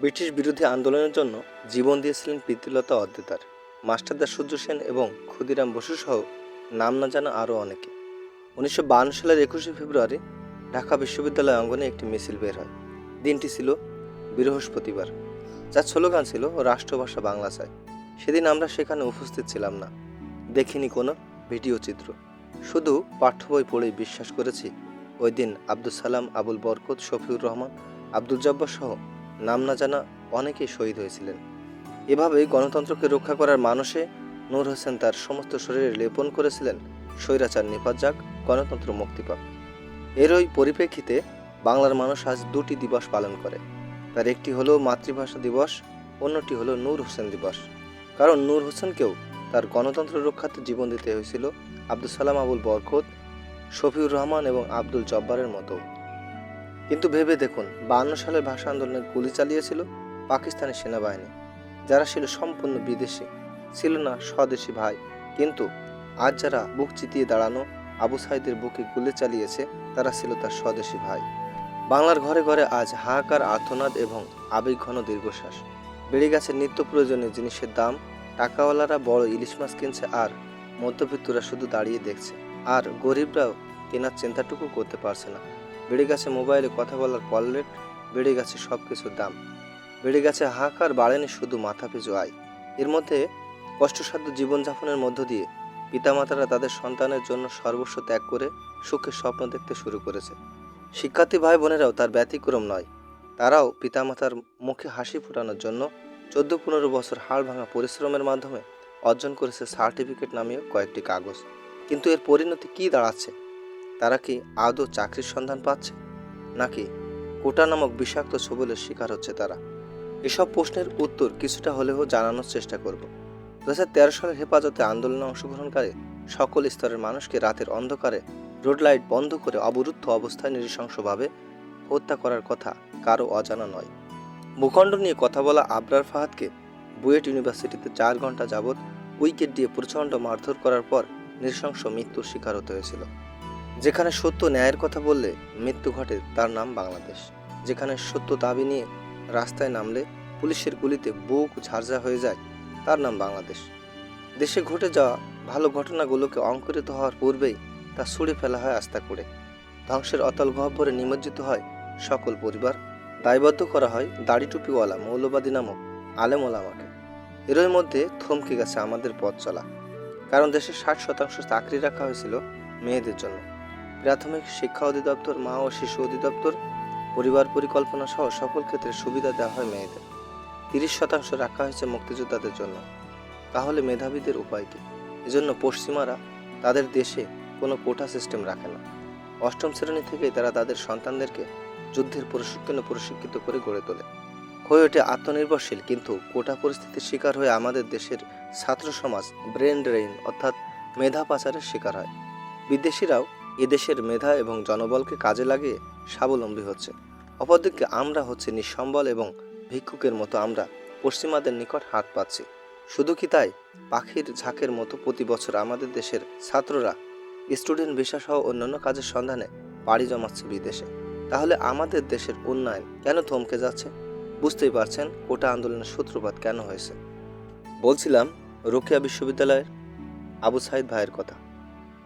British বিরোধী আন্দোলনের জন্য জীবন দিয়েছিলেন প্রীতিলতা অদ্দেতার মাস্টারদা সূর্য সেন এবং ক্ষুদিরাম বসু সহ নাম না জানা আরও অনেকে। উনিশশো সালের একুশে ফেব্রুয়ারি ঢাকা বিশ্ববিদ্যালয় অঙ্গনে একটি মিছিল বের হয়। দিনটি ছিল বৃহস্পতিবার। যার স্লোগান ছিল, রাষ্ট্রভাষা বাংলা চাই। সেদিন আমরা সেখানে উপস্থিত ছিলাম না। দেখিনি কোনো ভিডিও চিত্র। শুধু পাঠ্য বই পড়েই বিশ্বাস করেছি। ওই দিন আব্দুল সালাম, আবুল বরকত, শফিউর রহমান, আব্দুল জব্বার সহ নাম না জানা অনেকেই শহীদ হয়েছিলেন। এভাবেই গণতন্ত্রকে রক্ষা করার মানুষে নূর হোসেন তার সমস্ত শরীরে লেপন করেছিলেন স্বৈরাচার নিপাত যাক গণতন্ত্র মুক্তি পাক এরই পরিপ্রেক্ষিতে বাংলার মানুষ আজ দুটি দিবস পালন করে। তার একটি হলো মাতৃভাষা দিবস, অন্যটি হলো নূর হোসেন দিবস। কারণ নূর হোসেনকেও তার গণতন্ত্র রক্ষার্থে জীবন দিতে হয়েছিল আব্দুল সালাম আবুল বরকত, শফিউর রহমান এবং আব্দুল জব্বারের মতো। কিন্তু ভেবে দেখুন, বান্ন সালের ভাষা আন্দোলনে গুলি চালিয়েছিল পাকিস্তানি সেনাবাহিনী। যারা ছিল সম্পূর্ণ বিদেশি, ছিল না স্বদেশী ভাই। কিন্তু আজ যারা বুক চিতিয়ে দাঁড়ানো আবু সাইদের বুকে গুলি চালিয়েছে, তারা ছিল তার স্বদেশী ভাই। বাংলার ঘরে ঘরে আজ হাহাকার আর্থনাদ এবং আবেগ ঘন দীর্ঘশ্বাস। বেড়ে গেছে নিত্য প্রয়োজনীয় জিনিসের দাম। টাকাওয়ালারা বড় ইলিশ মাছ কিনছে আর মধ্যবিত্তরা শুধু দাঁড়িয়ে দেখছে। আর গরিবরাও কেনার চিন্তাটুকু করতে পারছে না। বেড়ে গেছে মোবাইলে কথা বলার কল রেট বেড়ে গেছে সব কিছুর দাম। বেড়ে গেছে হাহাকার বাড়েনি শুধু মাথা পিছু আয়। এর মধ্যে কষ্টসাধ্য জীবনযাপনের মধ্য দিয়ে পিতামাতারা তাদের সন্তানের জন্য সর্বস্ব ত্যাগ করে সুখের স্বপ্ন দেখতে শুরু করেছে। শিক্ষার্থী ভাই বোনেরাও তার ব্যতিক্রম নয়। তারাও পিতামাতার মুখে হাসি ফোটানোর জন্য চোদ্দ পনেরো বছর হাড় ভাঙা পরিশ্রমের মাধ্যমে অর্জন করেছে সার্টিফিকেট নামীয় কয়েকটি কাগজ। কিন্তু এর পরিণতি কী দাঁড়াচ্ছে? তারা কি আদৌ চাকরির সন্ধান পাচ্ছে? নাকি কোটা নামক বিষাক্ত ছবলের শিকার হচ্ছে তারা? এসব প্রশ্নের উত্তর কিছুটা হলেও জানানোর চেষ্টা করব। দু হাজার তেরো সালের হেফাজতে আন্দোলনে অংশগ্রহণকারী সকল স্তরের মানুষকে রাতের অন্ধকারে রোড লাইট বন্ধ করে অবরুদ্ধ অবস্থায় নৃশংসভাবে হত্যা করার কথা কারও অজানা নয়। ভূখণ্ড নিয়ে কথা বলা আবরার ফাহাদকে বুয়েট ইউনিভার্সিটিতে চার ঘণ্টা যাবৎ উইকেট দিয়ে প্রচণ্ড মারধর করার পর নৃশংস মৃত্যুর শিকার হতে হয়েছিল। যেখানে সত্য ন্যায়ের কথা বললে মৃত্যু ঘটে তার নাম বাংলাদেশ। যেখানে সত্য দাবি নিয়ে রাস্তায় নামলে পুলিশের গুলিতে বুক ঝারঝা হয়ে যায়, তার নাম বাংলাদেশ। দেশে ঘটে যাওয়া ভালো ঘটনাগুলোকে অঙ্কুরিত হওয়ার পূর্বেই তা ছুঁড়ে ফেলা হয় আস্থা করে। ধ্বংসের অতল গহ্বরে নিমজ্জিত হয় সকল পরিবার। দায়বদ্ধ করা হয় দাড়ি টুপিওয়ালা মৌলবাদী নামক আলেম ওলামাকে। এরই মধ্যে থমকে গেছে আমাদের পথ চলা। কারণ দেশের ষাট শতাংশ চাকরি রাখা হয়েছিল মেয়েদের জন্য। প্রাথমিক শিক্ষা অধিদপ্তর, মা ও শিশু অধিদপ্তর, পরিবার পরিকল্পনা সহ সকল ক্ষেত্রে সুবিধা দেওয়া হয় মেয়েদের। তিরিশ শতাংশ রাখা হয়েছে মুক্তিযোদ্ধাদের জন্য। তাহলে মেধাবীদের উপায় কী? এজন্য পশ্চিমারা তাদের দেশে কোনো কোটা সিস্টেম রাখে না। অষ্টম শ্রেণি থেকেই তারা তাদের সন্তানদেরকে যুদ্ধের প্রশিক্ষণে প্রশিক্ষিত করে গড়ে তোলে। হয়ে ওঠে আত্মনির্ভরশীল, কিন্তু কোটা পরিস্থিতির শিকার হয়ে আমাদের দেশের ছাত্র সমাজ ব্রেন ড্রেইন, অর্থাৎ মেধা পাচারের শিকার হয়। বিদেশিরাও এদেশের মেধা এবং জনবলকে কাজে লাগিয়ে স্বাবলম্বী হচ্ছে। অপরদিকে আমরা হচ্ছে নিঃসম্বল এবং ভিক্ষুকের মতো আমরা পশ্চিমাদের নিকট হাত পাচ্ছি। শুধু কি তাই? পাখির ঝাঁকের মতো প্রতি বছর আমাদের দেশের ছাত্ররা স্টুডেন্ট ভিসা সহ অন্যান্য কাজের সন্ধানে পাড়ি জমাচ্ছে বিদেশে। তাহলে আমাদের দেশের উন্নয়ন কেন থমকে যাচ্ছে? বুঝতেই পারছেন কোটা আন্দোলনের সূত্রপাত কেন হয়েছে। বলছিলাম রোকেয়া বিশ্ববিদ্যালয়ের আবু সাইদ ভাইয়ের কথা।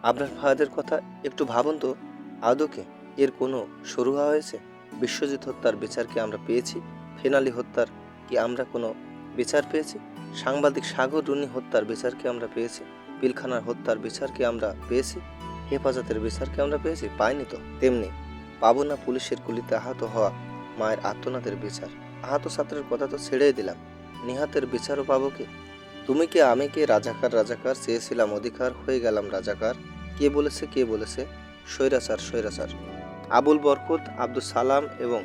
আপনার ভাইদের কথা একটু ভাবুন তো। আদৌকে এর কোনো শুরু হওয়া হয়েছে? বিশ্বজিৎ হত্যার বিচার কি আমরা পেয়েছি? ফেনালি হত্যার কি আমরা কোনো বিচার পেয়েছি? সাংবাদিক সাগর রুনি হত্যার বিচার কি আমরা পেয়েছি? পিলখানার হত্যার বিচার কি আমরা পেয়েছি? হেফাজতের বিচার কি আমরা পেয়েছি? পাইনি তো। তেমনি পাবো না পুলিশের গুলিতে আহত হওয়া মায়ের আত্মনাথের বিচার। আহত ছাত্রের কথা তো ছেড়েই দিলাম। নিহাতের বিচারও পাবো কি? তুমি কি আমি কে রাজাকার রাজাকার চেয়েছিলাম অধিকার? হয়ে গেলাম রাজাকার। কে বলেছে কে বলেছে? স্বৈরাচার স্বৈরাচার। আবুল বরকত আব্দুল সালাম এবং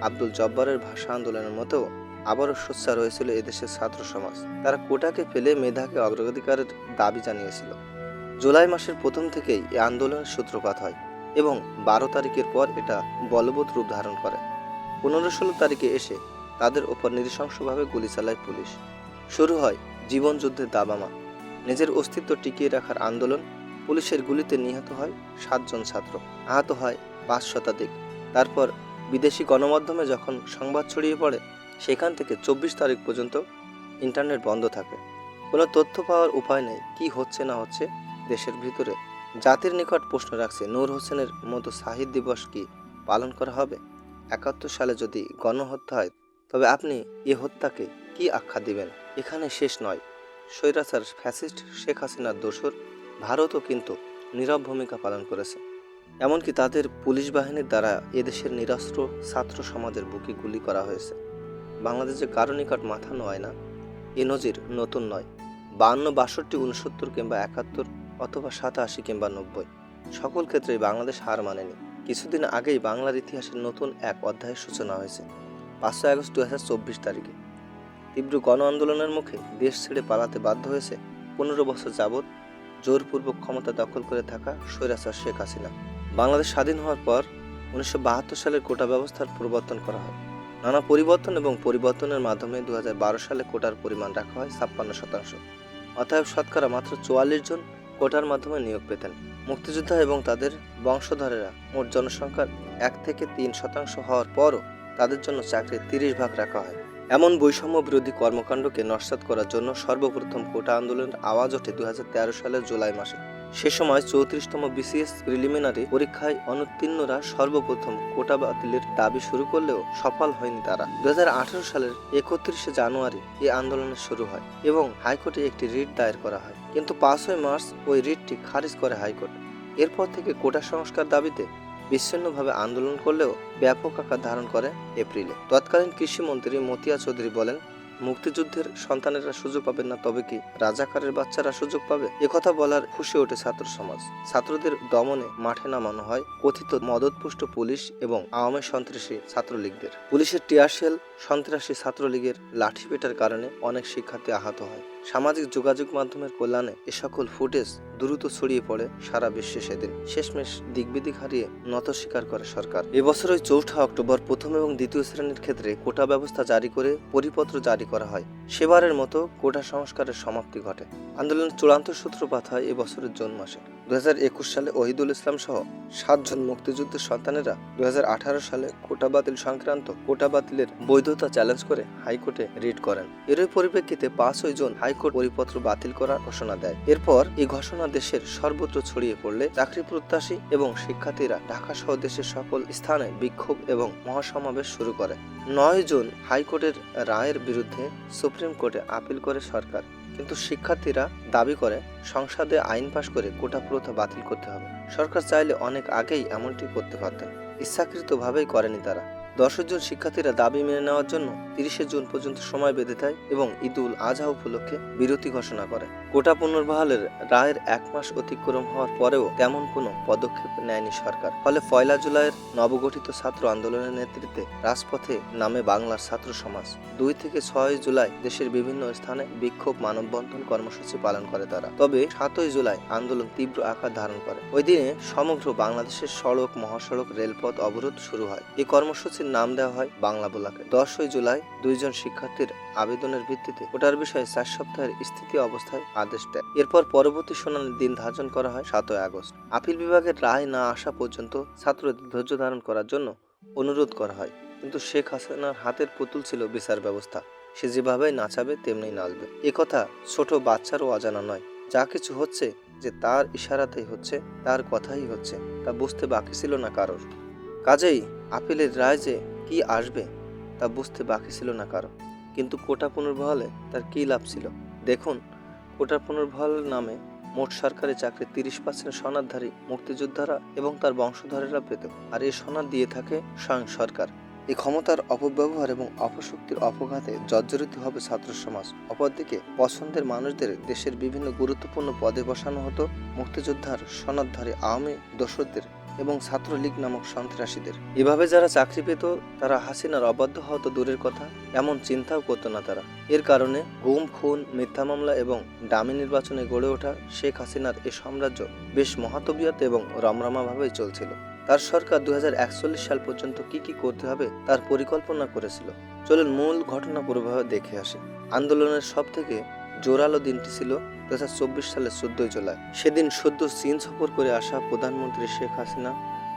আব্দুল জব্বারের ভাষা আন্দোলনের মতো আবারও সোচ্চার হয়েছিল এদেশের ছাত্র সমাজ। তারা কোটাকে ফেলে মেধাকে অগ্রাধিকারের দাবি জানিয়েছিল। জুলাই মাসের প্রথম থেকেই এই আন্দোলনের সূত্রপাত হয় এবং বারো তারিখের পর এটা বলবৎ রূপ ধারণ করে। পনেরো ষোলো তারিখে এসে তাদের ওপর নৃশংসভাবে গুলি চালায় পুলিশ। শুরু হয় জীবনযুদ্ধের দাবামা। নিজের অস্তিত্ব টিকিয়ে রাখার আন্দোলন পুলিশের গুলিতে নিহত হয় সাতজন ছাত্র। আহত হয় পাঁচ শতাধিক। তারপর বিদেশি গণমাধ্যমে যখন সংবাদ ছড়িয়ে পড়ে, সেখান থেকে চব্বিশ তারিখ পর্যন্ত ইন্টারনেট বন্ধ থাকে। কোনো তথ্য পাওয়ার উপায় নেই, কি হচ্ছে না হচ্ছে দেশের ভিতরে। জাতির নিকট প্রশ্ন রাখছে, নূর হোসেনের মতো শাহিদ দিবস কি পালন করা হবে? একাত্তর সালে যদি গণহত্যা হয়, তবে আপনি এ হত্যাকে কি আখ্যা দিবেন? এখানে শেষ নয়। স্বৈরাচার ফ্যাসিস্ট শেখ হাসিনার দোসর ভারতও কিন্তু নীরব ভূমিকা পালন করেছে। এমনকি তাদের পুলিশ বাহিনীর দ্বারা এদেশের নিরস্ত্র ছাত্র সমাজের বুকে গুলি করা হয়েছে। বাংলাদেশে কারও নিকট মাথা নয় না। এ নজির নতুন নয়। বান্ন, বাষট্টি, উনসত্তর কিংবা একাত্তর অথবা সাতাশি কিংবা নব্বই। সকল ক্ষেত্রেই বাংলাদেশ হার মানেনি। কিছুদিন আগেই বাংলার ইতিহাসের নতুন এক অধ্যায়ের সূচনা হয়েছে। পাঁচশো আগস্ট দু হাজার চব্বিশ তারিখে। তীব্র গণ আন্দোলনের মুখে দেশ ছেড়ে পালাতে বাধ্য হয়েছে পনেরো বছর যাবৎ জোরপূর্বক ক্ষমতা দখল করে থাকা স্বৈরাচার শেখ হাসিনা। বাংলাদেশ স্বাধীন হওয়ার পর উনিশশো বাহাত্তর সালের কোটা ব্যবস্থার প্রবর্তন করা হয়। নানা পরিবর্তন এবং পরিবর্তনের মাধ্যমে দু হাজার বারো সালে কোটার পরিমাণ রাখা হয় ছাপ্পান্ন শতাংশ। অতএব শতকরা মাত্র চুয়াল্লিশ জন কোটার মাধ্যমে নিয়োগ পেতেন। মুক্তিযোদ্ধা এবং তাদের বংশধরেরা মোট জনসংখ্যার এক থেকে তিন শতাংশ হওয়ার পরও তাদের জন্য চাকরির তিরিশ ভাগ রাখা হয়। এমন বৈষম্য বিরোধী কর্মকাণ্ডকে নস্যাৎ করার জন্য সর্বপ্রথম কোটা আন্দোলনের আওয়াজ ওঠে দুহাজার তেরো সালের জুলাই মাসে। সে সময় চৌত্রিশতম বিসিএস প্রিলিমিনারি পরীক্ষায় অনুত্তীর্ণরা সর্বপ্রথম কোটা বাতিলের দাবি শুরু করলেও সফল হয়নি তারা। দুই হাজার আঠারো সালের একত্রিশে জানুয়ারি এই আন্দোলনের শুরু হয় এবং হাইকোর্টে একটি রিট দায়ের করা হয়। কিন্তু পাঁচই মার্চ ওই রিটটি খারিজ করে হাইকোর্ট। এরপর থেকে কোটা সংস্কার দাবিতে বিচ্ছিন্নভাবে আন্দোলন করলেও ব্যাপক আকার ধারণ করে এপ্রিলে। তৎকালীন কৃষিমন্ত্রী মতিয়া চৌধুরী বলেন, মুক্তিযুদ্ধের সন্তানেরা সুযোগ পাবেন না, তবে কি রাজাকারের বাচ্চারা সুযোগ পাবে? একথা বলার খুশি ওঠে ছাত্র সমাজ। ছাত্রদের দমনে মাঠে নামানো হয় কথিত মদতপুষ্ট পুলিশ এবং আওয়ামী সন্ত্রাসী ছাত্রলীগদের। পুলিশের টিয়ারশেল সন্ত্রাসী ছাত্রলীগের লাঠিপেটার কারণে অনেক শিক্ষার্থী আহত হয়। সামাজিক যোগাযোগ মাধ্যমের কল্যাণে এ সকল ফুটেজ দ্রুত ছড়িয়ে পড়ে সারা বিশ্বে সেদিন। শেষমেশ দিকবিদিক হারিয়ে নত স্বীকার করে সরকার। এবছর ওই চৌঠা অক্টোবর প্রথম এবং দ্বিতীয় শ্রেণির ক্ষেত্রে কোটা ব্যবস্থা জারি করে পরিপত্র জারি করা হয়। সেবারের মতো কোটা সংস্কারের সমাপ্তি ঘটে। আন্দোলনের চূড়ান্ত সূত্রপাত হয় এবছরের জুন মাসে। দুহাজার একুশ সালে ওহিদুল ইসলাম সহ সাতজন মুক্তিযুদ্ধের সন্তানেরা দুহাজার আঠারো সালে কোটা বাতিল সংক্রান্ত কোটা বাতিলের বৈধতা চ্যালেঞ্জ করে হাইকোর্টে রিট করেন। এরই পরিপ্রেক্ষিতে পাঁচই জুন হাইকোর্ট পরিপত্র বাতিল করার ঘোষণা দেয়। এরপর এই ঘোষণা দেশের সর্বত্র ছড়িয়ে পড়লে চাকরি প্রত্যাশী এবং শিক্ষার্থীরা ঢাকা সহ দেশের সকল স্থানে বিক্ষোভ এবং মহাসমাবেশ শুরু করে। নয় জুন হাইকোর্টের রায়ের বিরুদ্ধে সুপ্রিম কোর্টে আপিল করে সরকার। কিন্তু শিক্ষার্থীরা দাবি করে, সংসদে আইন পাশ করে কোটা প্রথা বাতিল করতে হবে। সরকার চাইলে অনেক আগেই এমনটি করতে পারতেন। ইচ্ছাকৃতভাবেই করেনি তারা। দশ জন শিক্ষার্থীরা দাবি মেনে নেওয়ার জন্য তিরিশে জুন পর্যন্ত সময় বেঁধে দেয় এবং ঈদুল আজহা উপলক্ষে বিরতি ঘোষণা করে। কোটা পুনর্বহালের রায়ের এক মাস অতিক্রম হওয়ার পরেও তেমন কোনো পদক্ষেপ নেয়নি সরকার। ফলে পয়লা জুলাইয়ের নবগঠিত ছাত্র আন্দোলনের নেতৃত্বে রাজপথে নামে বাংলার ছাত্র সমাজ। দুই থেকে ছয় জুলাই দেশের বিভিন্ন স্থানে বিক্ষোভ, মানববন্ধন কর্মসূচি পালন করে তারা। তবে সাতই জুলাই আন্দোলন তীব্র আকার ধারণ করে। ওই দিনে সমগ্র বাংলাদেশের সড়ক, মহাসড়ক, রেলপথ অবরোধ শুরু হয়। এই কর্মসূচির নাম দেওয়া হয় বাংলা বোলাকে। দশই জুলাই দুইজন শিক্ষার্থীর আবেদনের ভিত্তিতে ওটার বিষয়ে চার সপ্তাহের স্থিতি অবস্থায় আদেশ দেয়। এরপর পরবর্তী শুনানির দিন ধার্য করা হয় সাতই আগস্ট। আপিল বিভাগের রায় না আসা পর্যন্ত ছাত্রদের ধৈর্য ধারণ করার জন্য অনুরোধ করা হয়। কিন্তু শেখ হাসিনার হাতের পুতুল ছিল বিচার ব্যবস্থা। সে যেভাবে নাচাবে, তেমনি নাচবে। কথা ছোট বাচ্চারও অজানা নয়। যা কিছু হচ্ছে যে তার ইশারাতেই হচ্ছে, তার কথাই হচ্ছে। তা বুঝতে বাকি ছিল না কারোর। কাজেই আপিলের রায় যে কি আসবে তা বুঝতে বাকি ছিল না কারও। কিন্তু কোটা পুনর্বহালে তার কী লাভ ছিল? দেখুন, কোটা পুনর্বহাল নামে মোট সরকারি চাকরি তিরিশ পার্সেন্ট সনাদধারী মুক্তিযোদ্ধারা এবং তার বংশধরেরা পেত। আর এই সনাদ দিয়ে থাকে স্বয়ং সরকার। এই ক্ষমতার অপব্যবহার এবং অপশক্তির অপঘাতে জর্জরিত হবে ছাত্র সমাজ। অপরদিকে, পছন্দের মানুষদের দেশের বিভিন্ন গুরুত্বপূর্ণ পদে বসানো হতো মুক্তিযোদ্ধার সনদধারী আওয়ামী দোসরদের। এবং ছাত্রলীগ নামক সন্ত্রাসীদের। এভাবে যারা চাকরি পেত, তারা হাসিনার অবাধ্য হওয়া তো দূরের কথা, এমন চিন্তাও করতো না তারা। এর কারণে গুম, খুন, মিথ্যা মামলা এবং ডামি নির্বাচনে গড়ে ওঠা শেখ হাসিনার এ সাম্রাজ্য বেশ মহাতবিয়াত এবং রমরমাভাবেই চলছিল। তার সরকার দুই হাজার একচল্লিশ সাল পর্যন্ত কি কি করতে হবে, তার পরিকল্পনা করেছিল। চলুন মূল ঘটনা পূর্বভাবে দেখে আসি। আন্দোলনের সব থেকে জোরালো দিনটি ছিল দু চব্বিশ সালের চোদ্দই জুলাই। সেদিন সদ্য চীন সফর করে আসা প্রধানমন্ত্রী শেখ হাসিনা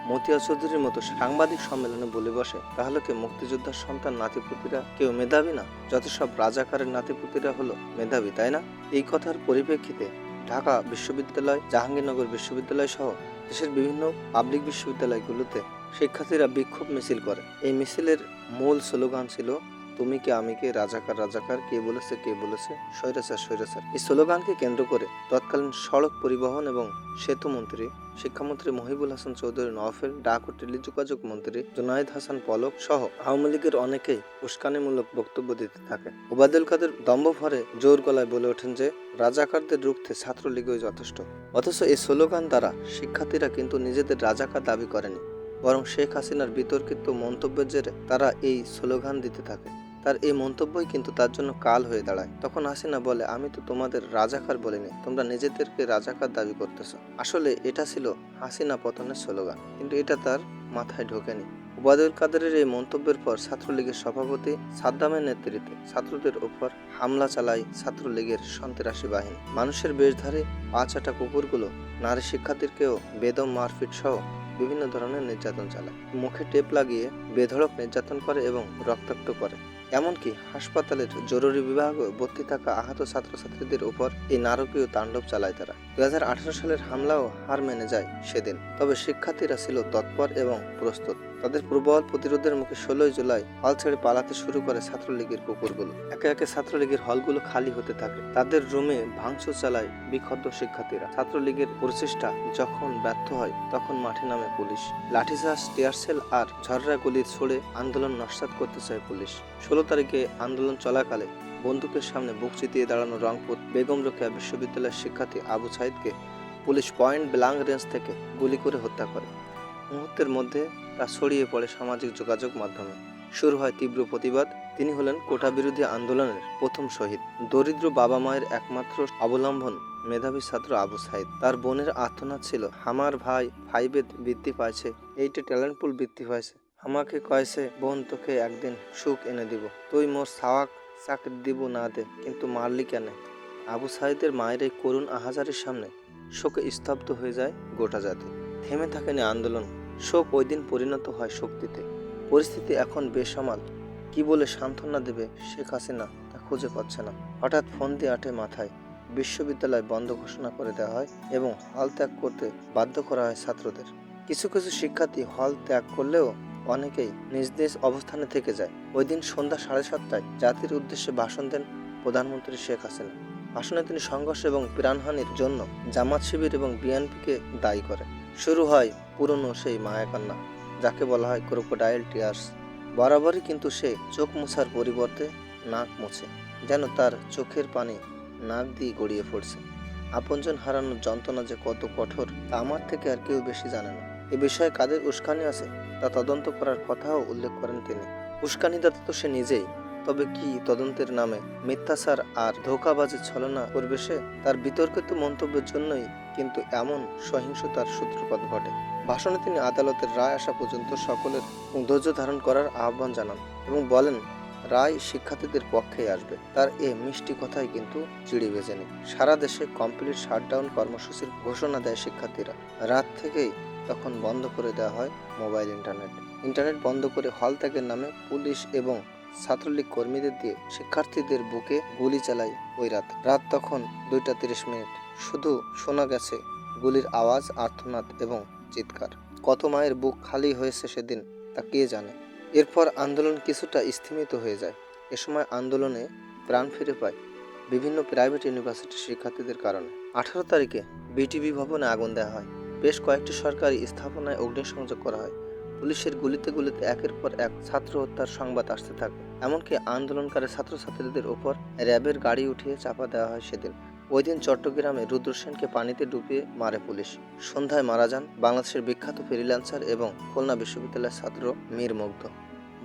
মতিয়া চৌধুরীর মতো সাংবাদিক সম্মেলনে বলে বসে, তাহলে কি মুক্তিযোদ্ধার সন্তান নাতিপুতিরা কেউ মেধাবী না? যত সব রাজাকারের নাতিপুতিরা হলো মেধাবী, তাই না? এই কথার পরিপ্রেক্ষিতে ঢাকা বিশ্ববিদ্যালয়, জাহাঙ্গীরনগর বিশ্ববিদ্যালয় সহ দেশের বিভিন্ন পাবলিক বিশ্ববিদ্যালয়গুলোতে শিক্ষার্থীরা বিক্ষোভ মিছিল করে। এই মিছিলের মূল স্লোগান ছিল তুমি কে আমি কে রাজাকার রাজাকার? কে বলেছে কে বলেছে? স্বৈরাচার স্বৈরাচার এই স্লোগানকে কেন্দ্র করে তৎকালীন সড়ক পরিবহন এবং সেতু মন্ত্রী, শিক্ষামন্ত্রী মহিবুল হাসান চৌধুরী নওয়াফেল ডাক ও টেলিযোগাযোগ মন্ত্রী জুনায়েদ হাসান পলক সহ আওয়ামী লীগের অনেকেই উস্কানিমূলক বক্তব্য দিতে থাকে। ওবায়দুল কাদের দম্ভ ভরে জোর গলায় বলে ওঠেন যে, রাজাকারদের রুখতে ছাত্রলীগই যথেষ্ট। অথচ এই স্লোগান দ্বারা শিক্ষার্থীরা কিন্তু নিজেদের রাজাকার দাবি করেনি, বরং শেখ হাসিনার বিতর্কিত মন্তব্যের জেরে তারা এই স্লোগান দিতে থাকে। তার এই মন্তব্যই কিন্তু তার জন্য কাল হয়ে দাঁড়ায়। তখন হাসিনা বলে, আমি তো তোমাদের রাজাকার বলিনি, তোমরা নিজেদেরকে রাজাকার দাবি করতেছ। আসলে এটা ছিল হাসিনা পতনের স্লোগান, কিন্তু এটা তার মাথায় ঢোকেনি। ওবায়দুল কাদেরের এই মন্তব্যের পর ছাত্রলীগের সভাপতি সাদ্দামের নেতৃত্বে ছাত্রদের উপর হামলা চালায় ছাত্রলীগের সন্ত্রাসী বাহিনী। মানুষের বেশধারে পা চাটা কুকুরগুলো, নারী শিক্ষার্থীকেও বেদম মারপিট সহ বিভিন্ন ধরনের নির্যাতন চালায়। মুখে টেপ লাগিয়ে বেধড়ক নির্যাতন করে এবং রক্তাক্ত করে। এমনকি হাসপাতালের জরুরি বিভাগে ভর্তি থাকা আহত ছাত্রছাত্রীদের উপর এই নারকীয় তাণ্ডব চালায় তারা। দু হাজার আঠারো সালের হামলাও হার মেনে যায় সেদিন, তবে শিক্ষার্থীরা ছিল তৎপর এবং প্রস্তুত। তাদের প্রবল প্রতিরোধের মুখে ষোলোই জুলাই হল ছেড়ে পালাতে শুরু করে ছাত্রলীগের কুকুরগুলো। একে একে ছাত্রলীগের হলগুলো খালি হতে থাকে। তাদের রুমে ভাঙচুর চালায় বিক্ষত শিক্ষার্থীরা। ছাত্রলীগের প্রচেষ্টা যখন ব্যর্থ হয়, তখন মাঠে নামে পুলিশ। লাঠিচার্জ টিয়ারসেল আর ঝররা গুলি ছড়ে আন্দোলন নস্বাত করতে চায় পুলিশ। ষোলো তারিখে আন্দোলন চলাকালে বন্দুকের সামনে বুক চিতিয়ে দাঁড়ানো রংপুর বেগম রোকেয়া বিশ্ববিদ্যালয়ের শিক্ষার্থী আবু সাইদকে পুলিশ পয়েন্ট ব্লাঙ্ক রেঞ্জ থেকে গুলি করে হত্যা করে। মুহূর্তের মধ্যে তা ছড়িয়ে পড়ে সামাজিক যোগাযোগ মাধ্যমে। শুরু হয় তীব্র প্রতিবাদ। তিনি হলেন কোটা বিরোধী আন্দোলনের প্রথম শহীদ। দরিদ্র বাবা মায়ের একমাত্র অবলম্বন মেধাবী ছাত্র আবু সাইদ। তার বোনের আর্তনাদ ছিল, আমার ভাই ফাইভে বৃত্তি পাইছে, এইটে ট্যালেন্ট পুল বৃত্তি পাইছে। আমাকে কয়েছে, বোন, তোকে একদিন সুখ এনে দিব। তুই মোর সাওয়াক চাকরি দিব না দে, কিন্তু মারলি কেন? আবু সাইদের মায়ের এই করুণ আহাজারের সামনে শোকে স্তব্ধ হয়ে যায় গোটা জাতি। থেমে থাকেনি আন্দোলন। শোক ওই দিন পরিণত হয় শক্তিতে। পরিস্থিতি এখন বেসামাল। কি বলে সান্ত্বনা দেবে শেখ হাসিনা তা খুঁজে পাচ্ছে না। হঠাৎ ফোন দিয়ে আটে মাথায়, বিশ্ববিদ্যালয় বন্ধ ঘোষণা করে দেওয়া হয় এবং হল ত্যাগ করতে বাধ্য করা হয় ছাত্রদের। কিছু কিছু শিক্ষার্থী হল ত্যাগ করলেও অনেকেই নিজ নিজ অবস্থানে থেকে যায়। ওই দিন সন্ধ্যা সাড়ে সাতটায় জাতির উদ্দেশ্যে ভাষণ দেন প্রধানমন্ত্রী শেখ হাসিনা। ভাষণে তিনি সংঘর্ষ এবং প্রাণহানির জন্য জামাত শিবির এবং বিএনপিকে দায়ী করেন। শুরু হয় পুরনো সেই মায়াকান্না যাকে বলা হয় ক্রোকোডাইল টিয়ার্স। বরাবরই কিন্তু সে চোখ মোছার পরিবর্তে নাক মোছে, যেন তার চোখের পানি নাক দিয়ে গড়িয়ে পড়ছে। আপনজন হারানোর যন্ত্রণা যে কত কঠোর, তা আমার থেকে আর কেউ বেশি জানে না। এ বিষয়ে কাদের উস্কানি আছে, তা তদন্ত করার কথাও উল্লেখ করেন তিনি। উস্কানিদাতা তো সে নিজেই, তবে কি তদন্তের নামে মিথ্যাচার আর ধোকাবাজি ছলনা করবে সে? তার বিতর্কিত মন্তব্যের জন্যই কিন্তু এমন সহিংসতার সূত্রপাত ঘটে। ভাষণে তিনি আদালতের রায় আসা পর্যন্ত সকলের ধৈর্য ধারণ করার আহ্বান জানান এবং বলেন, রায় শিক্ষার্থীদের পক্ষেই আসবে। তার এ মিষ্টি কথাই কিন্তু চিড়ি বেজে নেই সারা দেশে কমপ্লিট শাটডাউন কর্মসূচির ঘোষণা দেয় শিক্ষার্থীরা। রাত থেকেই তখন বন্ধ করে দেওয়া হয় মোবাইল ইন্টারনেট। ইন্টারনেট বন্ধ করে হল ত্যাগের নামে পুলিশ এবং ছাত্রলীগ কর্মীদের দিয়ে শিক্ষার্থীদের বুকে গুলি চালায় ওই রাত। রাত তখন দুইটা তিরিশ মিনিট। শুধু শোনা গেছে গুলির আওয়াজ, আর্তনাদ এবং চিৎকার। কত মায়ের বুক খালি হয়েছে সেদিন, তা কে জানে? এরপর আন্দোলন কিছুটা স্থিমিত হয়ে যায়। এ সময় আন্দোলনে প্রাণ ফিরে পায় বিভিন্ন প্রাইভেট ইউনিভার্সিটির শিক্ষার্থীদের কারণে। আঠারো তারিখে বিটিভি ভবনে আগুন দেওয়া হয়। বেশ কয়েকটি সরকারি স্থাপনায় অগ্নিসংযোগ করা হয়। পুলিশের গুলিতে গুলিতে একের পর এক ছাত্র হত্যার সংবাদ আসতে থাকে। এমনকি আন্দোলনকারী ছাত্রছাত্রীদের ওপর র্যাবের গাড়ি উঠিয়ে চাপা দেওয়া হয় সেদিন। ওই দিন চট্টগ্রামে রুদ্র সেনকে পানিতে ডুবিয়ে মারে পুলিশ। সন্ধ্যায় মারা যান বাংলাদেশের বিখ্যাত ফ্রিল্যান্সার এবং খুলনা বিশ্ববিদ্যালয়ের ছাত্র মীর মুগ্ধ।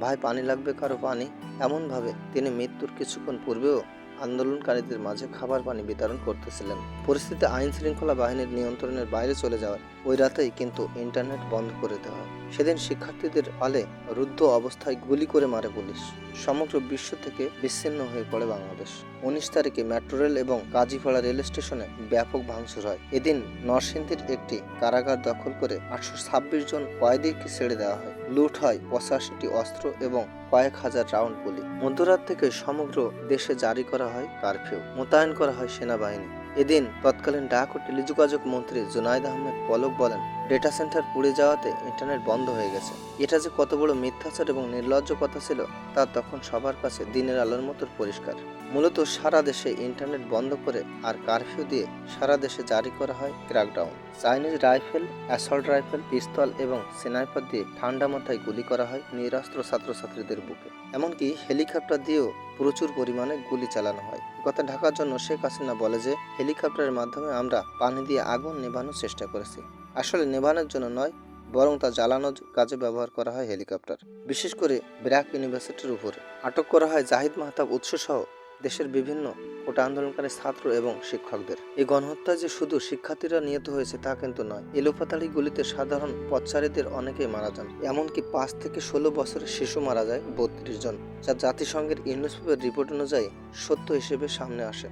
ভাই, পানি লাগবে, কারও পানি? এমনভাবে তিনি মৃত্যুর কিছুক্ষণ পূর্বেও আন্দোলনকারীদের মাঝে খাবার পানি বিতরণ করতেছিলেন। পরিস্থিতি আইন শৃঙ্খলা বাহিনীর নিয়ন্ত্রণের বাইরে চলে যাওয়ার ওই রাতেই কিন্তু ইন্টারনেট বন্ধ করে দেওয়া হয়। সেদিন শিক্ষার্থীদের হলে রুদ্ধ অবস্থায় গুলি করে মারে পুলিশ। সমগ্র বিশ্ব থেকে বিচ্ছিন্ন হয়ে পড়ে বাংলাদেশ। উনিশ তারিখে মেট্রো রেল এবং কাজীপাড়া রেল স্টেশনে ব্যাপক ভাঙচুর হয়। এদিন নরসিংদীর একটি কারাগার দখল করে আটশো ছাব্বিশ জন কয়েদিকে ছেড়ে দেওয়া হয়। লুট হয় পঁচাশিটি অস্ত্র এবং কয়েক হাজার রাউন্ড গুলি। মধ্যরাত থেকে সমগ্র দেশে জারি করা হয় কারফিউ, মোতায়েন করা হয় সেনাবাহিনী। এদিন তৎকালীন ডাক ও টেলিযোগাযোগ মন্ত্রী জুনাইদ আহমেদ পলক বলেন ডেটা সেন্টার পুড়ে যাওয়াতে ইন্টারনেট বন্ধ হয়ে গেছে। এটা যে কত বড় মিথ্যাচার এবং নির্লজ্জ কথা ছিল, তা তখন সবার কাছে দিনের আলোর মতো পরিষ্কার। মূলত সারা দেশে ইন্টারনেট বন্ধ করে আর কারফিউ দিয়ে সারা দেশে জারি করা হয় crackdown. Chinese rifle, assault rifle, পিস্তল এবং স্নাইপার দিয়ে ঠান্ডা মাথায় গুলি করা হয় নিরাস্ত্র ছাত্রছাত্রীদের বুকে। এমনকি হেলিকপ্টার দিয়েও প্রচুর পরিমাণে গুলি চালানো হয়। কথা ঢাকার জন্য শেখ হাসিনা বলে যে, হেলিকপ্টারের মাধ্যমে আমরা পানি দিয়ে আগুন নেভানোর চেষ্টা করেছি। আসলে নেভানোর জন্য নয়, বরং তা জ্বালানোর কাজে ব্যবহার করা হয় হেলিকপ্টার। বিশেষ করে ব্র্যাক ইউনিভার্সিটির উপরে। আটক করা হয় জাহিদ মাহতাব উৎসসহ দেশের বিভিন্ন কোটা আন্দোলনকারী ছাত্র এবং শিক্ষকদের। এই গণহত্যা যে শুধু শিক্ষার্থীরা নিহত হয়েছে তা কিন্তু নয়, এলোপাতাড়ি গুলিতে সাধারণ পথচারীদের অনেকেই মারা যান। এমনকি পাঁচ থেকে ষোলো বছরের শিশু মারা যায় বত্রিশ জন, যা জাতিসংঘের ইউনিসেফের রিপোর্ট অনুযায়ী সত্য হিসেবে সামনে আসে।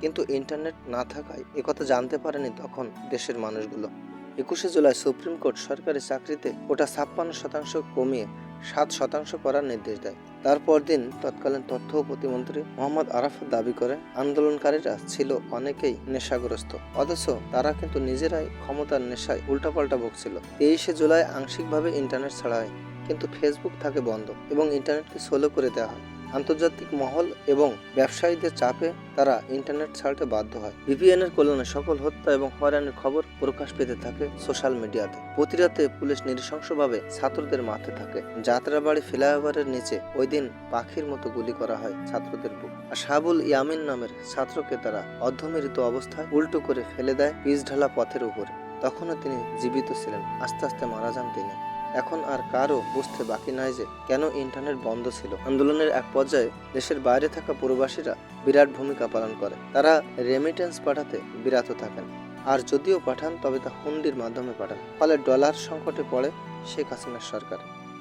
কিন্তু ইন্টারনেট না থাকায় একথা জানতে পারেনি তখন দেশের মানুষগুলো। একুশে জুলাই সুপ্রিম কোর্ট সরকারি চাকরিতে ওটা ছাপ্পান্ন শতাংশ কমিয়ে সাত শতাংশ করার নির্দেশ দেয়। তারপর দিন তৎকালীন তথ্য প্রতিমন্ত্রী মোহাম্মদ আরাফাত দাবি করে, আন্দোলনকারীরা ছিল অনেকেই নেশাগ্রস্ত। অথচ তারা কিন্তু নিজেরাই ক্ষমতার নেশায় উল্টাপাল্টা বকছিল তেইশে জুলাই আংশিকভাবে ইন্টারনেট ছাড়া হয় কিন্তু ফেসবুক থাকে বন্ধ এবং ইন্টারনেটকে সোলো করে দেওয়া হয়। আন্তর্জাতিক মহল এবং ব্যবসায়ীদের চাপে তারা ইন্টারনেট ছাড়তে বাধ্য হয়। ভিপিএন এর কল্যাণে সকল হত্যা এবং হয়রানির খবর প্রকাশ পেতে থাকে সোশ্যাল মিডিয়াতে। প্রতি রাতে পুলিশ নৃশংসভাবে ছাত্রদের মাঠে থাকে। যাত্রাবাড়ি ফ্লাইওভারের নিচে ওই দিন পাখির মতো গুলি করা হয় ছাত্রদের বুক আর শাহাবুল ইয়ামিন নামের ছাত্রকে তারা অর্ধমৃত অবস্থায় উল্টো করে ফেলে দেয় পিচ ঢালা পথের উপরে। তখনও তিনি জীবিত ছিলেন। আস্তে আস্তে মারা যান তিনি। এখন আর কারও বুঝতে বাকি নাই যে কেন ইন্টারনেট বন্ধ ছিল। আন্দোলনের এক পর্যায়ে দেশের বাইরে থাকা প্রবাসীরা বিরাট ভূমিকা পালন করে। তারা রেমিটেন্স পাঠাতে বিরাত থাকেন। আর যদিও পাঠান, তবে তা হুন্ডির মাধ্যমে পাঠান। ফলে ডলার সংকটে পড়ে শেখ হাসিনার সরকার।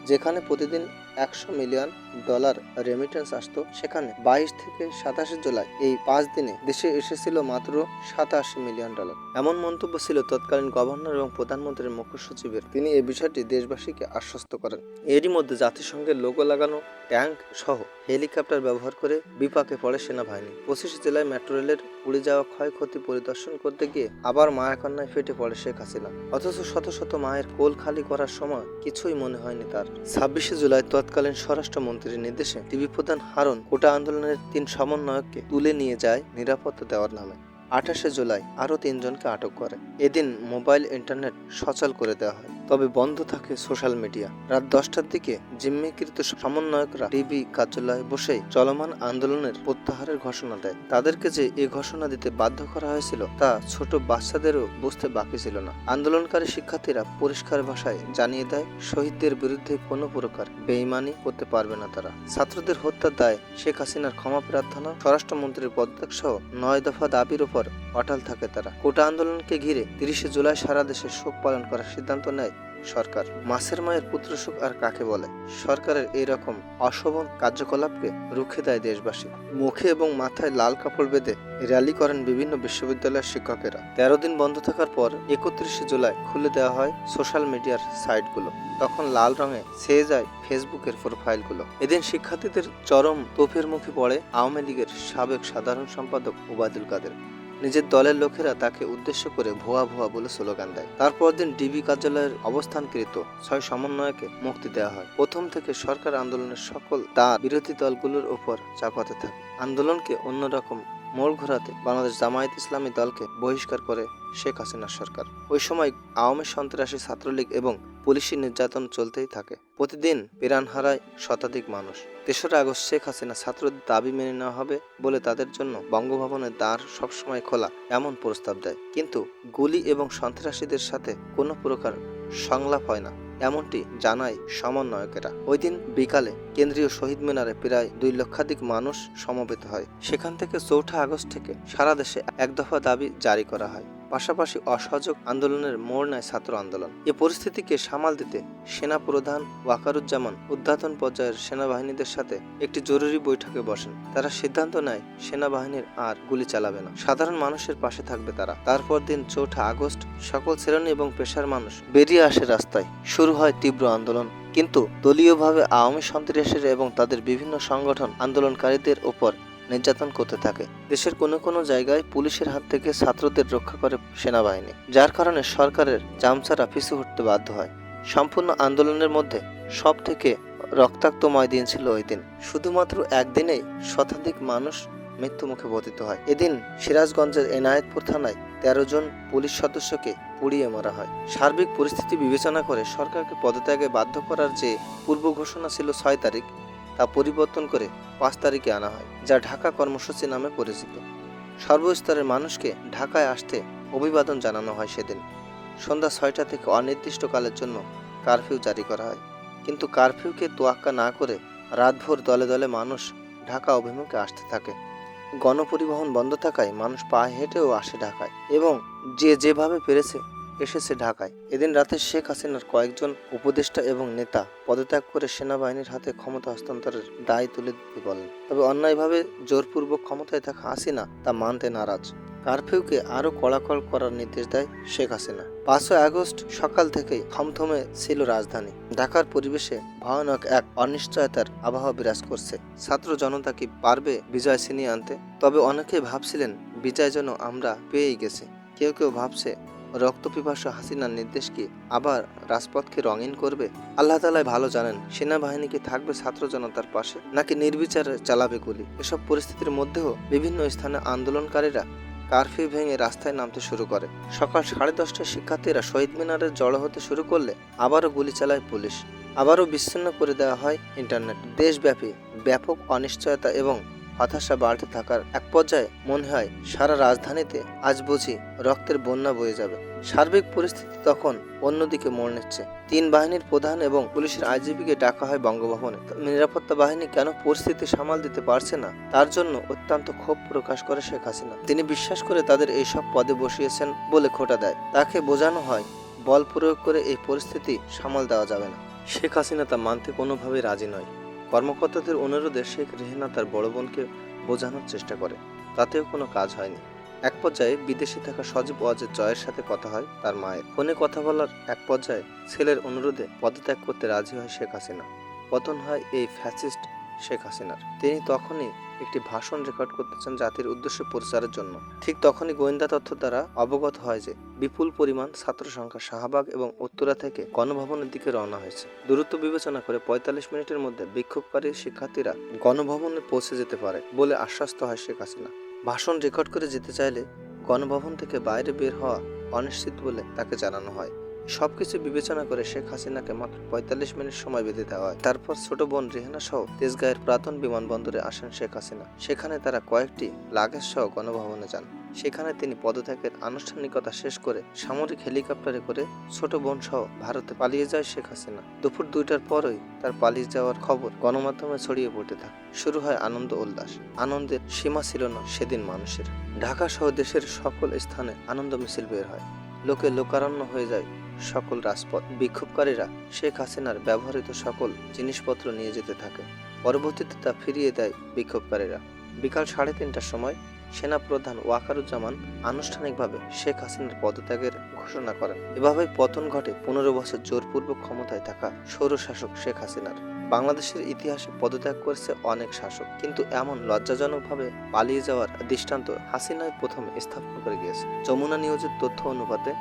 যেখানে প্রতিদিন একশো মিলিয়ন ডলার রেমিটেন্স আসত, সেখানে বাইশ থেকে সাতাশে জুলাই এই পাঁচ দিনে দেশে এসেছিল মাত্র সাতাশি মিলিয়ন ডলার। এমন মন্তব্য ছিল তৎকালীন গভর্নর এবং প্রধানমন্ত্রীর মুখ্য সচিবের। তিনি এ বিষয়টি দেশবাসীকে আশ্বস্ত করেন। এরই মধ্যে জাতিসংঘের লোগো লাগানো ট্যাঙ্ক সহ হেলিকপ্টার ব্যবহার করে বিপাকে পড়ে সেনাবাহিনী। পঁচিশে জেলায় মেট্রো রেলের উড়ে যাওয়া ক্ষয়ক্ষতি পরিদর্শন করতে গিয়ে আবার মায়াকন্যায় ফেটে পড়ে শেখ হাসিনা। অথচ শত শত মায়ের কোল খালি করার সময় কিছুই মনে হয়নি তার। ছাব্বিশে জুলাই তৎকালীন স্বরাষ্ট্রমন্ত্রীর নির্দেশে টিভি প্রধান হারুন কোটা আন্দোলনের তিন সমন্বয়ককে তুলে নিয়ে যায় নিরাপত্তা দেওয়ার নামে। আঠাশে জুলাই আরও তিনজনকে আটক করে। এদিন মোবাইল, ইন্টারনেট সচল করে দেওয়া হয়। তবে বন্ধ থাকে সোশ্যাল মিডিয়া। রাত দশটার দিকে জিম্মিকৃত সমন্বয়করা টিভি কার্যালয়ে বসে চলমান আন্দোলনের প্রত্যাহারের ঘোষণা দেয়। তাদেরকে যে এ ঘোষণা দিতে বাধ্য করা হয়েছিল, তা ছোট বাচ্চাদেরও বুঝতে বাকি ছিল না। আন্দোলনকারী শিক্ষার্থীরা পরিষ্কার ভাষায় জানিয়ে দেয়, শহীদদের বিরুদ্ধে কোনো প্রকার বেইমানি করতে পারবে না তারা। ছাত্রদের হত্যার দায় শেখ হাসিনার ক্ষমা প্রার্থনা, স্বরাষ্ট্রমন্ত্রীর পদত্যাগ সহ নয় দফা দাবির উপর অটাল থাকে তারা। কোটা আন্দোলনকে ঘিরে তিরিশে জুলাই সারা দেশে শোক পালন করার সিদ্ধান্ত নেয় সরকার। মাসের মায়ের পুত্র সুখ আর কাকে বলে? সরকারের এই রকম অশোভন কার্যকলাপকে রুখে দেয় দেশবাসী। মুখে এবং মাথায় লাল কাপড় বেঁধে র্যালি করেন বিভিন্ন বিশ্ববিদ্যালয়ের শিক্ষকেরা। তেরো দিন বন্ধ থাকার পর একত্রিশে জুলাই খুলে দেওয়া হয় সোশ্যাল মিডিয়ার সাইটগুলো। তখন লাল রঙে ছেয়ে যায় ফেসবুকের প্রোফাইলগুলো। এদিন শিক্ষার্থীদের চরম তোপের মুখে পড়ে আওয়ামী লীগের সাবেক সাধারণ সম্পাদক ওবায়দুল কাদের। নিজের দলের লোকেরা তাকে উদ্দেশ্য করে ভুয়া ভুয়া বলে স্লোগান দেয়। তারপর দিন ডিবি কার্যালয়ের অবস্থানকৃত ছয় সমন্বয়কে মুক্তি দেওয়া হয়। প্রথম থেকে সরকার আন্দোলনের সকল তার বিরোধী দলগুলোর উপর চাপাতে থাকে। আন্দোলনকে অন্যরকম মোড় ঘোরাতে বাংলাদেশ জামায়াত ইসলামী দলকে বহিষ্কার করে শেখ হাসিনা সরকার। ওই সময় আওয়ামী সন্ত্রাসী ছাত্রলীগ এবং পুলিশি নির্যাতন চলতেই থাকে। প্রতিদিন প্রাণ হারায় শতাধিক মানুষ। তেসরা আগস্ট শেখ হাসিনা ছাত্রদের দাবি মেনে নেওয়া হবে বলে তাদের জন্য বঙ্গভবনের দ্বার সবসময় খোলা এমন প্রস্তাব দেয়। কিন্তু গুলি এবং সন্ত্রাসীদের সাথে কোনো প্রকার সংলাপ হয় না। এমনটি জানায় সমন্বয়কেরা। ওই দিন বিকালে কেন্দ্রীয় শহীদ মিনারে প্রায় দুই লক্ষাধিক মানুষ সমবেত হয়। সেখান থেকে চৌঠা আগস্ট থেকে সারা দেশে এক দফা দাবি জারি করা হয়। পাশাপাশি অসহযোগ আন্দোলনের মোড় নেয় ছাত্র আন্দোলন। এ পরিস্থিতিকে সামাল দিতে সেনা প্রধান ওয়াকারুজ্জামান উদ্ঘাটন পর্যায়ের সেনাবাহিনীদের সাথে একটি জরুরি বৈঠকে বসেন। তারা সিদ্ধান্ত নেয়, সেনাবাহিনীর আর গুলি চালাবে না। সাধারণ মানুষের পাশে থাকবে তারা। তারপর দিন চৌঠা আগস্ট সকল শ্রেণি এবং পেশার মানুষ বেরিয়ে আসে রাস্তায়। শুরু হয় তীব্র আন্দোলন। কিন্তু দলীয়ভাবে আওয়ামী সন্ত্রাসীরা এবং তাদের বিভিন্ন সংগঠন আন্দোলনকারীদের ওপর নির্যাতন করতে থাকে। দেশের কোনো কোনো জায়গায় পুলিশের হাত থেকে ছাত্রদের রক্ষা করে সেনাবাহিনী, যার কারণে সরকারের চামচারা পিছু হটতে বাধ্য হয়। সম্পূর্ণ আন্দোলনের মধ্যে সব থেকে রক্তাক্তময় দিন ছিল ওই দিন। শুধুমাত্র একদিনেই শতাধিক মানুষ মৃত্যু মুখে পতিত হয়। এদিন সিরাজগঞ্জের এনায়েতপুর থানায় তেরো জন পুলিশ সদস্যকে পুড়িয়ে মারা হয়। সার্বিক পরিস্থিতি বিবেচনা করে সরকারকে পদত্যাগে বাধ্য করার যে পূর্ব ঘোষণা ছিল ছয় তারিখ তা পরিবর্তন করে পাঁচ তারিখে আনা হয়, যা ঢাকা কর্মসূচি নামে পরিচিত। সর্বস্তরের মানুষকে ঢাকায় আসতে অভিবাদন জানানো হয় সেদিন। সন্ধ্যা ছয়টা থেকে অনির্দিষ্টকালের জন্য কারফিউ জারি করা হয়। কিন্তু কারফিউকে তোয়াক্কা না করে রাতভর দলে দলে মানুষ ঢাকা অভিমুখে আসতে থাকে। গণপরিবহন বন্ধ থাকায় মানুষ পায়ে হেঁটেও আসে ঢাকায় এবং যে যেভাবে পেরেছে এসেছে ঢাকায়। এদিন রাতে শেখ হাসিনার কয়েকজন উপদেষ্টা এবং নেতা পদত্যাগ করে সেনাবাহিনীর হাতে ক্ষমতা হস্তান্তরের দায় তুলে দিতে বলেন। তবে অন্যায়ভাবে জোরপূর্বক ক্ষমতায় থাকা হাসিনা তা মানতে নারাজ। কারফিউকে আরও কড়াকড় করার নির্দেশ দেয় শেখ হাসিনা। পাঁচই আগস্ট সকাল থেকেই থমথমে ছিল রাজধানী। ঢাকার পরিবেশে ভয়ানক এক অনিশ্চয়তার আবহাওয়া বিরাজ করছে। ছাত্র জনতা কি পারবে বিজয় ছিনিয়ে আনতে? তবে অনেকেই ভাবছিলেন, বিজয় যেন আমরা পেয়েই গেছি। কেউ কেউ ভাবছে রক্তপিপাসু হাসিনার নির্দেশকে আবার রাজপথকে রঙিন করবে? আল্লাহ তালাই ভালো জানেন, সেনাবাহিনী কি থাকবে ছাত্র জনতার পাশে নাকি নির্বিচারে চালাবে গুলি? এসব পরিস্থিতির মধ্যেও বিভিন্ন স্থানে আন্দোলনকারীরা কারফিউ ভেঙে রাস্তায় নামতে শুরু করে। সকাল সাড়ে দশটায় শিক্ষার্থীরা শহীদ মিনারে জড়ো হতে শুরু করলে আবারও গুলি চালায় পুলিশ। আবারও বিচ্ছিন্ন করে দেওয়া হয় ইন্টারনেট। দেশব্যাপী ব্যাপক অনিশ্চয়তা এবং হতাশা বাড়তে থাকার এক পর্যায়ে মনে হয় সারা রাজধানীতে আজ বুঝি রক্তের বন্যা বয়ে যাবে। সার্বিক পরিস্থিতি তখন অন্যদিকে মোড় নিচ্ছে। তিন বাহিনীর প্রধান এবং পুলিশের আইজিপিকে ডাকা হয় বঙ্গভবনে। নিরাপত্তা বাহিনী কেন পরিস্থিতি সামাল দিতে পারছে না, তার জন্য অত্যন্ত ক্ষোভ প্রকাশ করে শেখ হাসিনা। তিনি বিশ্বাস করে তাদের এইসব পদে বসিয়েছেন বলে খোটা দেয়। তাকে বোঝানো হয়, বল প্রয়োগ করে এই পরিস্থিতি সামাল দেওয়া যাবে না। শেখ হাসিনা তা মানতে কোনোভাবেই রাজি নয়। কর্মকর্তাদের অনুরোধে শেখ রেহেনা তার বড় বোনকে বোঝানোর চেষ্টা করে। তাতেও কোনো কাজ হয়নি। এক পর্যায়ে বিদেশে থাকা সজীব ওয়াজের জয়ের সাথে কথা হয় তার মায়ের। ফোনে কথা বলার এক পর্যায়ে ছেলের অনুরোধে পদত্যাগ করতে রাজি হয় শেখ হাসিনা। পতন হয় এই ফ্যাসিস্ট শেখ হাসিনার। তিনি তখনই একটি ভাষণ রেকর্ড করতে চান জাতির উদ্দেশ্যে প্রচারের জন্য। ঠিক তখনই গোয়েন্দা তথ্য দ্বারা অবগত হয় যে, বিপুল পরিমাণ ছাত্র সংখ্যা শাহবাগ এবং উত্তরা থেকে গণভবনের দিকে রওনা হয়েছে। দূরত্ব বিবেচনা করে পঁয়তাল্লিশ মিনিটের মধ্যে বিক্ষোভকারী শিক্ষার্থীরা গণভবনে পৌঁছে যেতে পারে বলে আশ্বস্ত হয় শেখ হাসিনা। ভাষণ রেকর্ড করে যেতে চাইলে গণভবন থেকে বাইরে বের হওয়া অনিশ্চিত বলে তাকে জানানো হয়। সবকিছু বিবেচনা করে শেখ হাসিনাকে মাত্র পঁয়তাল্লিশ মিনিট সময় বেঁধে দেওয়া হয়। তারপর ছোট বোন রেহানা সহ তেজগাঁয়ের প্রাতন বিমানবন্দরে আসেন শেখ হাসিনা। সেখানে তারা কয়েকটি লাগেজ সহ গণভবনে যান। সেখানে তিনি পদত্যাগের আনুষ্ঠানিকতা শেষ করে সামরিক হেলিকপ্টারে করে ছোট বোন সহ ভারতে পালিয়ে যায় শেখ হাসিনা। দুপুর দুইটার পরই তার পালিয়ে যাওয়ার খবর গণমাধ্যমে ছড়িয়ে পড়তে থাকে। শুরু হয় আনন্দ উল্লাস। আনন্দের সীমা ছিল না সেদিন মানুষের। ঢাকা সহ দেশের সকল স্থানে আনন্দ মিছিল বের হয়। লোকে লোকারণ্য হয়ে যায় সকল রাজপথ বিক্ষোভকারীরা শেখ হাসিনার ব্যবহৃত সকল জিনিসপত্র নিয়ে যেতে থাকে। পরবর্তীতে তা ফিরিয়ে দেয় বিক্ষোভকারীরা। বিকাল সাড়ে তিনটার সময় সেনাপ্রধান ওয়াকারুজ্জামান আনুষ্ঠানিকভাবে শেখ হাসিনার পদত্যাগের ঘোষণা করেন। এভাবেই পতন ঘটে পনেরো বছর জোরপূর্বক ক্ষমতায় থাকা সৌরশাসক শেখ হাসিনার। বাংলাদেশের ইতিহাসে পদত্যাগ করেছে অনেক শাসক, কিন্তু এমন লজ্জাজনকভাবে পালিয়ে যাওয়ার দৃষ্টান্ত হাসিনাই প্রথম স্থাপন করে গিয়েছে। যমুনা নিউজের তথ্য অনুপাতে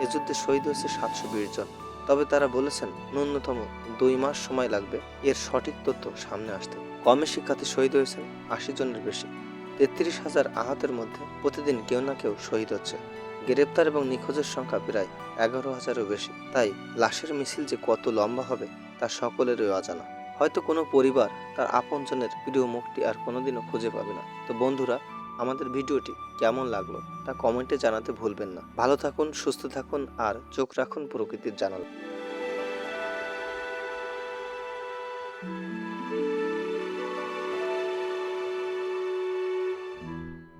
এ যুদ্ধে শহীদ হয়েছে সাতশো বিশ জন। তবে তারা বলেছেন, ন্যূনতম দুই মাস সময় লাগবে, এর সঠিক তথ্য সামনে আসতে। কমে শিক্ষার্থী শহীদ হয়েছেন আশি জনের বেশি। তেত্রিশ হাজার আহতের মধ্যে প্রতিদিন কেউ না কেউ শহীদ হচ্ছে। গ্রেপ্তার এবং নিখোঁজের সংখ্যা প্রায় এগারো হাজারও বেশি। তাই লাশের মিছিল যে কত লম্বা হবে, তা সকলেরই অজানা। হয়তো কোনো পরিবার তার আপনজনের প্রিয় মুখটি আর কোনোদিনও খুঁজে পাবে না। তো বন্ধুরা আমাদের ভিডিওটি কেমন লাগল তা কমেন্টে জানাতে ভুলবেন না। ভালো থাকুন, সুস্থ থাকুন আর চোখ রাখুন প্রকৃতির জানালা।